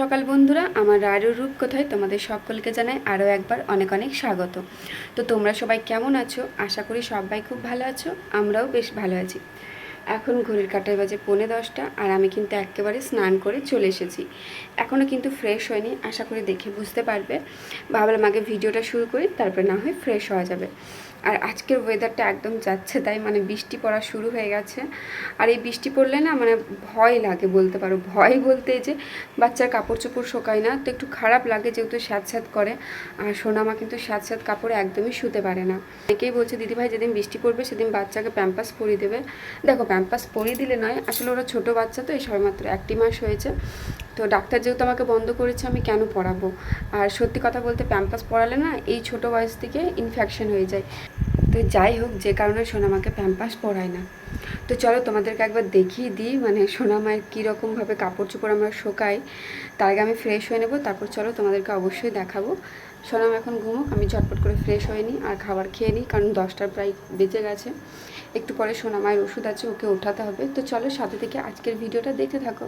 সকাল বন্ধুরা, আমার রারু রূপ কোথায় তোমাদের সকলকে জানাই আরও একবার অনেক অনেক স্বাগত। তো তোমরা সবাই কেমন আছো? আশা করি সবাই খুব ভালো আছো, আমরাও বেশ ভালো আছি। এখন ঘড়ির কাটায় বাজে পৌনে দশটা আর আমি কিন্তু একেবারে স্নান করে চলে এসেছি। এখনও কিন্তু ফ্রেশ হয়নি, আশা করি দেখে বুঝতে পারবে। ভাবলাম আগে ভিডিওটা শুরু করি, তারপরে না হয় ফ্রেশ হওয়া যাবে। আর আজকের ওয়েদারটা একদম যাচ্ছে, তাই মানে বৃষ্টি পড়া শুরু হয়ে গেছে। আর এই বৃষ্টি পড়লে না মানে ভয় লাগে বলতে পারো, ভয় বলতে যে বাচ্চার কাপড় চোপড় শোকায় না, তো একটু খারাপ লাগে যেহেতু স্যাঁত স্যাঁত করে। আর সোনামা কিন্তু স্যাঁত স্যাঁত কাপড়ে একদমই শুতে পারে না। অনেকেই বলছে দিদিভাই যেদিন বৃষ্টি পড়বে সেদিন বাচ্চাকে প্যাম্পাস পরিয়ে দেবে। দেখো প্যাম্পাস পরিয়ে দিলে নয়, আসলে ওরা ছোটো বাচ্চা তো, এই সবেমাত্র একটি মাস হয়েছে। তো ডাক্তার যেহেতু আমাকে বন্ধ করেছে, আমি কেন পড়াবো? আর সত্যি কথা বলতে প্যাম্পাস পড়ালে না এই ছোটো বয়স থেকে ইনফেকশন হয়ে যায়। তো যাই হোক, যে কারণে সোনামাকে প্যাম্পাস পরায় না। তো চলো তোমাদেরকে একবার দেখিয়ে দিই মানে সোনামায়ের কীরকমভাবে কাপড় চোপড় আমরা শোকাই। তার আগে আমি ফ্রেশ হয়ে নেব, তারপর চলো তোমাদেরকে অবশ্যই দেখাবো। সোনাম এখন ঘুমোক, আমি ঝটপট করে ফ্রেশ হয়ে নিই আর খাবার খেয়ে নিই, কারণ দশটার প্রায় বেজে গেছে। একটু পরে সোনামায়ের ওষুধ আছে, ওকে ওঠাতে হবে। তো চলো সাথে থেকে আজকের ভিডিওটা দেখতে থাকো।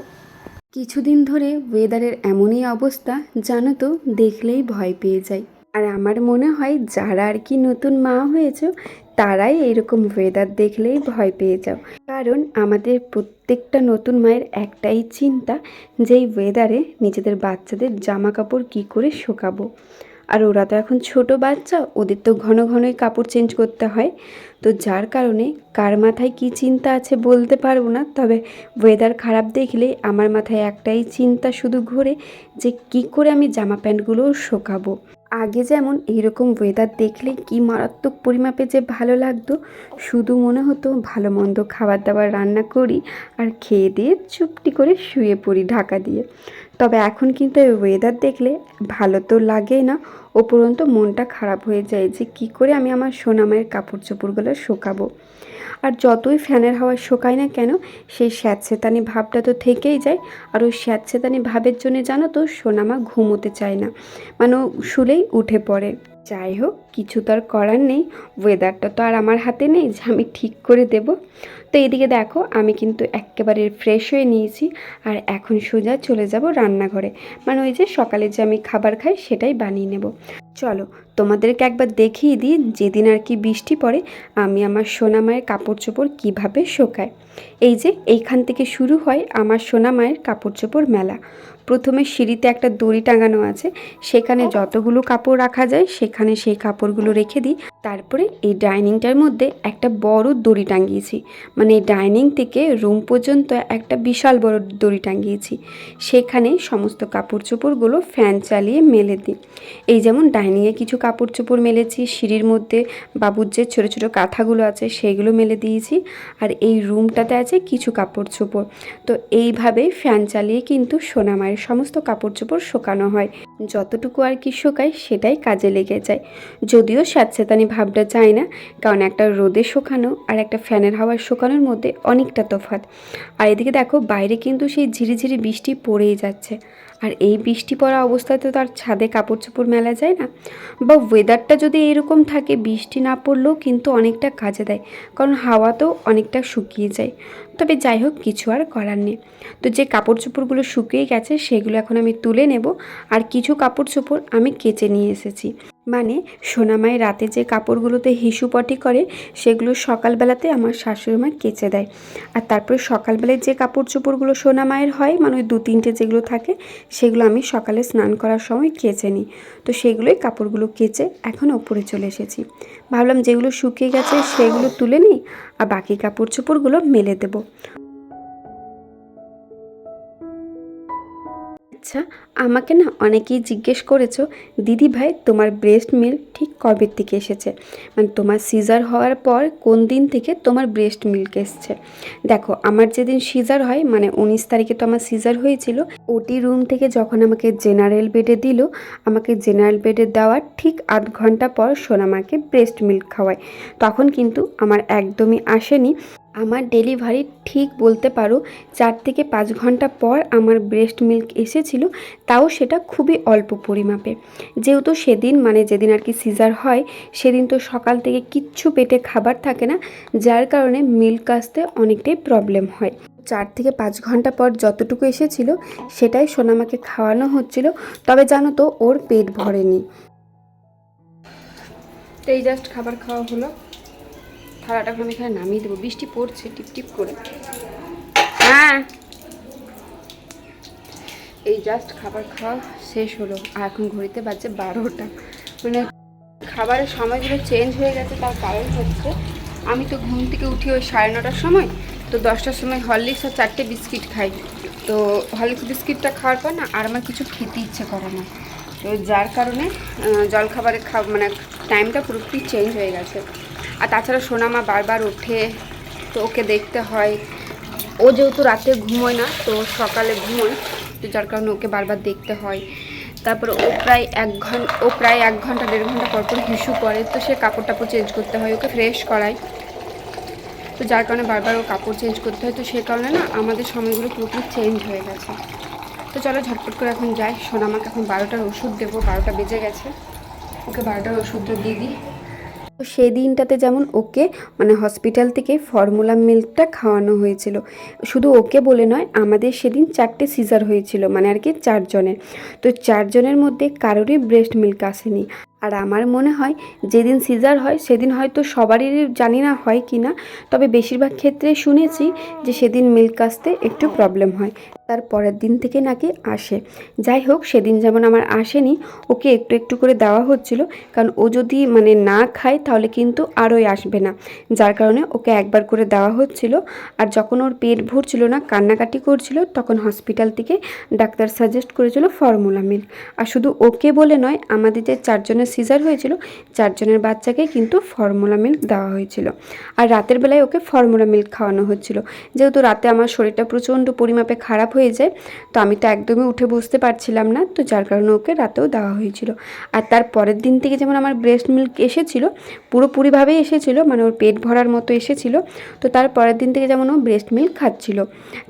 কিছুদিন ধরে ওয়েদারের এমনই অবস্থা, জানো তো, দেখলেই ভয় পেয়ে যায় আর আমার মনে হয় যারা আর কি নতুন মা হয়েছে, তারাই এইরকম ওয়েদার দেখলেই ভয় পেয়ে যাও। কারণ আমাদের প্রত্যেকটা নতুন মায়ের একটাই চিন্তা যে এই ওয়েদারে নিজেদের বাচ্চাদের জামা কাপড় কী করে শুকাবো। আর ওরা তো এখন ছোট বাচ্চা, ওদের তো ঘন ঘনই কাপড় চেঞ্জ করতে হয়। তো যার কারণে কার মাথায় কী চিন্তা আছে বলতে পারব না, তবে ওয়েদার খারাপ দেখলে আমার মাথায় একটাই চিন্তা শুধু ঘোরে যে কি করে আমি জামা প্যান্টগুলো শোকাবো। আগে যেমন এইরকম ওয়েদার দেখলে কি মারাত্মক পরিমাপে যে ভালো লাগতো, শুধু মনে হতো ভালো মন্দ খাবার দাবার রান্না করি আর খেয়ে দিয়ে চুপটি করে শুয়ে পড়ি ঢাকা দিয়ে। তবে এখন কিন্তু এই ওয়েদার দেখলে ভালো তো লাগেই না উপরন্ত মনটা খারাপ হয়ে যায় যে কি করে আমি আমার সোনামায়ের কাপড় চোপড়গুলো শোকাবো। আর যতই ফ্যানের হাওয়া শোকায় না কেন, সেই স্যাঁতসেতানি ভাবটা তো থেকেই যায়। আর ওই স্যাঁতসেতানি ভাবের জন্য জানো তো, সোনামা ঘুমোতে চায় না। মানে শুলেই উঠে পড়ে। যাই হোক, কিছু তো আর করার নেই। ওয়েদারটা তো আর আমার হাতে নেই, যে আমি ঠিক করে দেব। তো এদিকে দেখো, আমি কিন্তু একেবারে ফ্রেশ হয়ে নিয়েছি আর এখন সোজা চলে যাব রান্নাঘরে। মানে ওই যে সকালে যে আমি খাবার খাই, সেটাই বানিয়ে নেব। চলো, তোমাদেরকে একবার দেখিয়ে দিই, যেদিন আর কি বৃষ্টি পড়ে, আমি আমার সোনামায়ের কাপড় চোপড় কীভাবে শোকায় এই যে, এইখান থেকে শুরু হয় আমার সোনামায়ের কাপড় চোপড় মেলা। প্রথমে সিঁড়িতে একটা দড়ি টাঙানো আছে সেখানে যতগুলো কাপড় রাখা যায় সেখানে সেই কাপড়গুলো রেখে দিই। তারপরে এই ডাইনিংটার মধ্যে একটা বড় দড়ি টাঙিয়েছি। মানে এই ডাইনিং থেকে রুম পর্যন্ত একটা বিশাল বড় দড়ি টাঙিয়েছি। সেখানে সমস্ত কাপড় চোপড়গুলো ফ্যান চালিয়ে মেলে দিই। এই যেমন ডাইনিংয়ে কিছু কাপড় চোপড় মেলেছি, সিঁড়ির মধ্যে বাবুর যে ছোটো ছোটো কাঁথাগুলো আছে সেইগুলো মেলে দিয়েছি। আর এই রুমটাতে আছে কিছু কাপড় চোপড় তো এইভাবেই ফ্যান চালিয়ে কিন্তু সোনামায়ের সমস্ত কাপড় চোপড় শোকানো হয়। যতটুকু আর কি শোকায়, সেটাই কাজে লেগে যায়। যদিও স্যাঁতসেতানি ভাবটা যায় না, কারণ একটা রোদে শোকানো আর একটা ফ্যানের হাওয়ার শোকানোর মধ্যে অনেকটা তফাত আর এদিকে দেখো, বাইরে কিন্তু সেই ঝিরিঝিরি বৃষ্টি পড়েই যাচ্ছে। আর এই বৃষ্টি পড়া অবস্থায় তো তার ছাদে কাপড় চোপড় মেলা যায় না। বা ওয়েদারটা যদি এরকম থাকে, বৃষ্টি না পড়লেও কিন্তু অনেকটা কাজে দেয়, কারণ হাওয়া তো অনেকটা শুকিয়ে যায়। তবে যাই হোক, কিছু আর করার নেই। তো যে কাপড় চোপড়গুলো শুকিয়ে গেছে, সেগুলো এখন আমি তুলে নেব। আর কিছু কাপড় চোপড় আমি কেচে নিয়ে এসেছি। মানে সোনামায় রাতে যে কাপড়গুলোতে হিসুপটি করে, সেগুলো সকালবেলাতে আমার শাশুড়ি মা কেচে দেয়। আর তারপরে সকালবেলায় যে কাপড় চোপড়গুলো সোনামায়ের হয় মানে ওই দু তিনটে যেগুলো থাকে, সেগুলো আমি সকালে স্নান করার সময় কেচে নিই। তো সেগুলোই কাপড়গুলো কেচে এখন ওপরে চলে এসেছি। ভাবলাম যেগুলো শুকিয়ে গেছে, সেগুলো তুলে নিই, আর বাকি কাপড় চোপড়গুলো মেলে দেবো। আচ্ছা আমাকে না অনেকেই জিজ্ঞেস করেছ, দিদি ভাই, তোমার ব্রেস্ট মিল্ক ঠিক কবের থেকে এসেছে? মানে তোমার সিজার হওয়ার পর কোন দিন থেকে তোমার ব্রেস্ট মিল্ক এসছে? দেখো, আমার যেদিন সিজার হয় মানে উনিশ তারিখে তো আমার সিজার হয়েছিল ওটি রুম থেকে যখন আমাকে জেনারেল বেডে দিল, আমাকে জেনারেল বেডে দেওয়ার ঠিক আধ ঘণ্টা পর সোনামাকে ব্রেস্ট মিল্ক খাওয়ায়। তখন কিন্তু আমার একদমই আসেনি। আমার ডেলিভারি ঠিক বলতে পারো, চার থেকে পাঁচ ঘণ্টা পর আমার ব্রেস্ট মিল্ক এসেছিল, তাও সেটা খুবই অল্প পরিমাপে। যেহেতু সেদিন মানে যেদিন আর কি সিজার হয়, সেদিন তো সকাল থেকে কিচ্ছু পেটে খাবার থাকে না, যার কারণে মিল্ক আসতে অনেকটাই প্রবলেম হয়। চার থেকে পাঁচ ঘণ্টা পর যতটুকু এসেছিল, সেটাই সোনামাকে খাওয়ানো হচ্ছিল, তবে জানো তো, ওর পেট ভরেনি। এই জাস্ট খাবার খাওয়া হলো। থালাটা আমি এখানে নামিয়ে দেবো। বৃষ্টি পড়ছে টিপ টিপ করে। হ্যাঁ। এই জাস্ট খাবার খাওয়া শেষ হলো। আর এখন ঘড়িতে বাজছে বারোটা। মানে খাবারের সময়গুলো চেঞ্জ হয়ে গেছে তার কারণ হচ্ছে আমি তো ঘুম থেকে উঠি ওই সাড়ে নটার সময় তো দশটার সময় হরলিক্স আর চারটে বিস্কিট খাই। তো হরলিক্স বিস্কিটটা খাওয়ার পর না আর আমার কিছু খেতে ইচ্ছে করে না। তো যার কারণে জলখাবারের খা মানে টাইমটা পুরোপুরি চেঞ্জ হয়ে গেছে। আর তাছাড়া সোনামা বারবার ওঠে, তো ওকে দেখতে হয়। ও যেহেতু রাতে ঘুমোয় না, তো সকালে ঘুমোয়, তো যার কারণে ওকে বারবার দেখতে হয়। তারপর ও প্রায় এক ঘণ্টা ও প্রায় এক ঘণ্টা, দেড় ঘণ্টা পর পর হিসু করে তো সে কাপড় টাপড় চেঞ্জ করতে হয়, ওকে ফ্রেশ করায়। তো যার কারণে বারবার ও কাপড় চেঞ্জ করতে হয়, তো সেই কারণে না আমাদের সময়গুলো পুরোপুরি চেঞ্জ হয়ে গেছে। তো চলো ঝটপট করে এখন যাই। সোনামাকে এখন বারোটার ওষুধ দেবো, বারোটা বেজে গেছে। ওকে বারোটার ওষুধটা দিয়ে দিই। তো সেই দিনটাতে যেমন ওকে মানে হসপিটাল থেকে ফর্মুলা মিল্কটা খাওয়ানো হয়েছিল। শুধু ওকে বলে নয়, আমাদের সেদিন চারটে সিজার হয়েছিল মানে আর কি চারজনের। তো চারজনের মধ্যে কারোরই ব্রেস্ট মিল্ক আসেনি। আর আমার মনে হয় যেদিন সিজার হয়, সেদিন হয়তো সবারই জানি না হয় কি না, তবে বেশিরভাগ ক্ষেত্রে শুনেছি যে সেদিন মিল্ক আসতে একটু প্রবলেম হয়, তার পরের দিন থেকে নাকি আসে। যাই হোক, সেদিন যেমন আমার আসেনি, ওকে একটু একটু করে দেওয়া হচ্ছিল, কারণ ও যদি মানে না খায়, তাহলে কিন্তু আরোই আসবে না। যার কারণে ওকে একবার করে দেওয়া হচ্ছিল, আর যখন ওর পেট ভরছিল না, কান্নাকাটি করছিল, তখন হসপিটাল থেকে ডাক্তার সাজেস্ট করেছিল ফর্মুলা মিল্ক আর শুধু ওকে বলে নয়, আমাদের যে চারজনের সিজার হয়েছিল, চারজনের বাচ্চাকে কিন্তু ফর্মুলা মিল্ক দেওয়া হয়েছিল। আর রাতের বেলায় ওকে ফর্মুলা মিল্ক খাওয়ানো হচ্ছিল। যেহেতু রাতে আমার শরীরটা প্রচণ্ড পরিমাপে খারাপ হয়ে যায়, তো আমি তো একদমই উঠে বসতে পারছিলাম না, তো যার কারণে ওকে রাতেও দেওয়া হয়েছিল। আর তার পরের দিন থেকে যেমন আমার ব্রেস্ট মিল্ক এসেছিল, পুরোপুরিভাবেই এসেছিল মানে ওর পেট ভরার মতো এসেছিল, তো তার পরের দিন থেকে যেমন ও ব্রেস্ট মিল্ক খাচ্ছিল।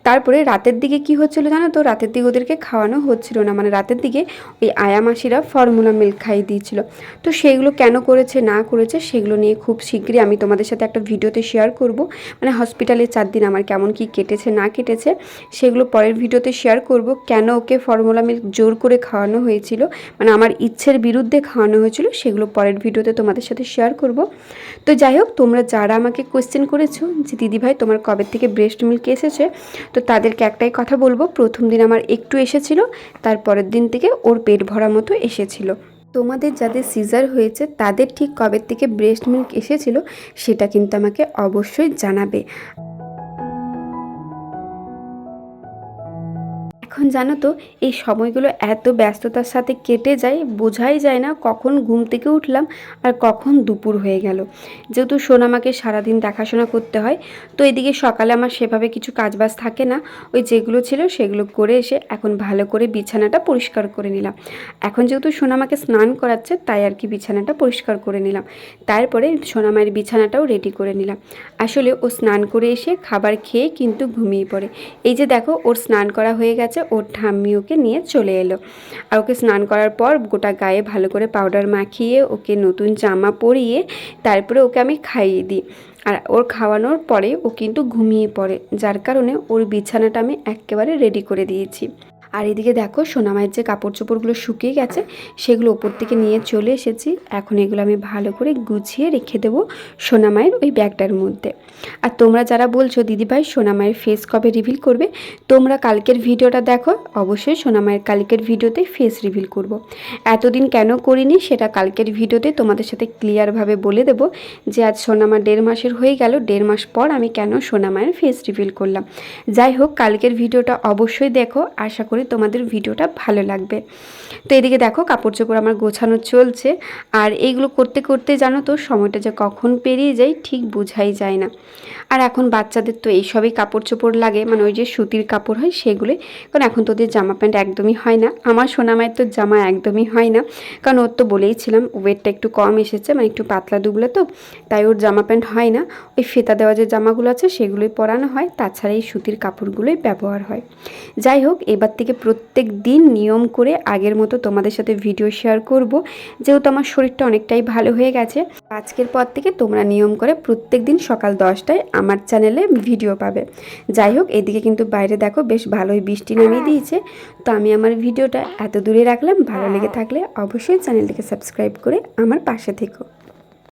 তারপরে রাতের দিকে কি হচ্ছিল জানো তো? রাতের দিকে ওদেরকে খাওয়ানো হচ্ছিল না মানে রাতের দিকে ওই আয়া মাসিরা ফর্মুলা মিল্ক খাইয়ে দিয়েছিল। তো সেইগুলো কেন করেছে, না করেছে, সেগুলো নিয়ে খুব শীঘ্রই আমি তোমাদের সাথে একটা ভিডিওতে শেয়ার করব। মানে হসপিটালে চার দিন আমার কেমন কি কেটেছে, না কেটেছে, সেগুলো পরের ভিডিওতে শেয়ার করব। কেন ওকে ফর্মুলা মিল্ক জোর করে খাওয়ানো হয়েছিল মানে আমার ইচ্ছের বিরুদ্ধে খাওয়ানো হয়েছিল, সেগুলো পরের ভিডিওতে তোমাদের সাথে শেয়ার করব। তো যাই হোক, তোমরা যারা আমাকে কোয়েশ্চেন করেছ যে দিদিভাই তোমার কবে থেকে ব্রেস্ট মিল্ক এসেছে? তো তাদেরকে একটাই কথা বলব, প্রথম দিন আমার একটু এসেছিল তারপরের দিন থেকে ওর পেট ভরা মতো এসেছিল। তোমাদের যাদের সিজার হয়েছে, তাদের ঠিক কবে থেকে ব্রেস্ট মিল্ক এসেছিল, সেটা কিন্তু আমাকে অবশ্যই জানাবে। এখন জানো তো, এই সময়গুলো এত ব্যস্ততার সাথে কেটে যায়, বোঝাই যায় না কখন ঘুম থেকে উঠলাম আর কখন দুপুর হয়ে গেল। যেহেতু সোনামাকে সারাদিন দেখাশোনা করতে হয়, তো এদিকে সকালে আমার সেভাবে কিছু কাজবাজ থাকে না। ওই যেগুলো ছিল সেগুলো করে এসে এখন ভালো করে বিছানাটা পরিষ্কার করে নিলাম। এখন যেহেতু সোনামাকে স্নান করাচ্ছে, তাই আর কি বিছানাটা পরিষ্কার করে নিলাম। তারপরে সোনামায়ের বিছানাটাও রেডি করে নিলাম। আসলে ও স্নান করে এসে খাবার খেয়ে কিন্তু ঘুমিয়ে পড়ে। এই যে দেখো, ওর স্নান করা হয়ে গেছে ওর ঠাম্মি ওকে নিয়ে চলে এলো। আর ওকে স্নান করার পর গোটা গায়ে ভালো করে পাউডার মাখিয়ে ওকে নতুন জামা পরিয়ে তারপরে ওকে আমি খাইয়ে দিই। আর ওর খাওয়ানোর পরে ও কিন্তু ঘুমিয়ে পড়ে। যার কারণে ওর বিছানাটা আমি একেবারে রেডি করে দিয়েছি। আর এদিকে দেখো সোনামায়ের যে কাপড় চোপড়গুলো শুকিয়ে গেছে, সেগুলো ওপর থেকে নিয়ে চলে এসেছি। এখন এগুলো আমি ভালো করে গুছিয়ে রেখে দেবো সোনামায়ের ওই ব্যাগটার মধ্যে। আর তোমরা যারা বলছো, দিদিভাই সোনামায়ের ফেস কবে রিভিল করবে? তোমরা কালকের ভিডিওটা দেখো, অবশ্যই সোনামায়ের কালকের ভিডিওতে ফেস রিভিল করব। এতদিন কেন করিনি, সেটা কালকের ভিডিওতে তোমাদের সাথে ক্লিয়ারভাবে বলে দেব যে আজ সোনামা দেড় মাসের হয়ে গেল, দেড় মাস পর আমি কেন সোনামায়ের ফেস রিভিল করলাম। যাই হোক, কালকের ভিডিওটা অবশ্যই দেখো, আশা করি তোমাদের ভিডিওটা ভালো লাগবে। তো এদিকে দেখো কাপড় চোপড় আমার গোছানো চলছে। আর এইগুলো করতে করতে জানো তো, সময়টা যে কখন পেরিয়ে যায় ঠিক বোঝাই যায় না। আর এখন বাচ্চাদের তো এইসবই কাপড় চোপড় লাগে মানে ওই যে সুতির কাপড় হয় সেগুলোই কারণ এখন তো ওদের জামা প্যান্ট একদমই হয় না। আমার সোনামায়ের তো জামা একদমই হয় না। কারণ ওর তো বলেইছিলাম, ওয়েটটা একটু কম এসেছে মানে একটু পাতলা দুবলে তো, তাই ওর জামা প্যান্ট হয় না। ওই ফেতা দেওয়া যে জামাগুলো আছে সেগুলোই পরানো হয়, তাছাড়া এই সুতির কাপড়গুলোই ব্যবহার হয়। যাই হোক, এবার থেকে প্রত্যেক দিন নিয়ম করে আগের মতো তোমাদের সাথে ভিডিও শেয়ার করব। যেহেতু আমার শরীরটা অনেকটাই ভালো হয়ে গেছে, আজকের পর থেকে তোমরা নিয়ম করে প্রত্যেক দিন সকাল দশটায় আমার চ্যানেলে ভিডিও পাবে। যাই হোক, এদিকে কিন্তু বাইরে দেখো বেশ ভালোই বৃষ্টি নামিয়ে দিয়েছে। তো আমি আমার ভিডিওটা এত দূরে রাখলাম, ভালো লেগে থাকলে অবশ্যই চ্যানেলটিকে সাবস্ক্রাইব করে আমার পাশে থেকো।